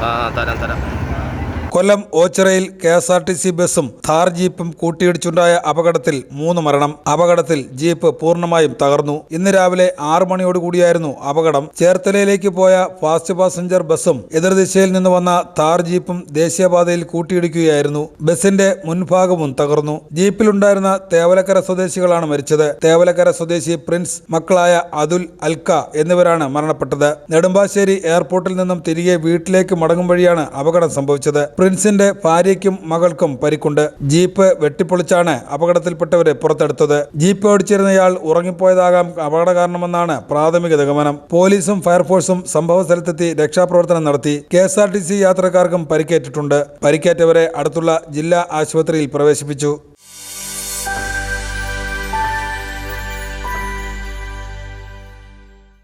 Ah, tara, tara. Kollam ഓച്ചിറയിൽ K S R T C ബസും ഥാർ ജീപ്പും കൂട്ടിയിടിച്ചുണ്ടായ അപകടത്തിൽ മൂന്ന് മരണം. അപകടത്തിൽ ജീപ്പ് പൂർണമായും തകർന്നു. ഇന്ന് രാവിലെ ആറു മണിയോടുകൂടിയായിരുന്നു അപകടം. ചേർത്തലയിലേക്ക് പോയ ഫാസ്റ്റ് പാസഞ്ചർ ബസ്സും എതിർദിശയിൽ നിന്ന് വന്ന ഥാർ ജീപ്പും ദേശീയപാതയിൽ കൂട്ടിയിടിക്കുകയായിരുന്നു. ബസിന്റെ മുൻഭാഗവും തകർന്നു. ജീപ്പിലുണ്ടായിരുന്ന തേവലക്കര സ്വദേശികളാണ് മരിച്ചത്. തേവലക്കര സ്വദേശി പ്രിൻസ് മക്കളായ അതുൽ അൽക്ക എന്നിവരാണ് മരണപ്പെട്ടത്. നെടുമ്പാശ്ശേരി എയർപോർട്ടിൽ നിന്നും തിരികെ വീട്ടിലേക്ക് മടങ്ങും വഴിയാണ് അപകടം സംഭവിച്ചത്. പ്രിൻസിന്റെ ഭാര്യയ്ക്കും മകൾക്കും പരിക്കുണ്ട്. ജീപ്പ് വെട്ടിപ്പൊളിച്ചാണ് അപകടത്തിൽപ്പെട്ടവരെ പുറത്തെടുത്തത്. ജീപ്പ് ഓടിച്ചിരുന്നയാൾ ഉറങ്ങിപ്പോയതാകാം അപകട കാരണമെന്നാണ് പ്രാഥമിക നിഗമനം. പോലീസും ഫയർഫോഴ്സും സംഭവ സ്ഥലത്തെത്തി രക്ഷാപ്രവർത്തനം നടത്തി. K S R T C യാത്രക്കാർക്കും പരിക്കേറ്റിട്ടുണ്ട്. പരിക്കേറ്റവരെ അടുത്തുള്ള ജില്ലാ ആശുപത്രിയിൽ പ്രവേശിപ്പിച്ചു.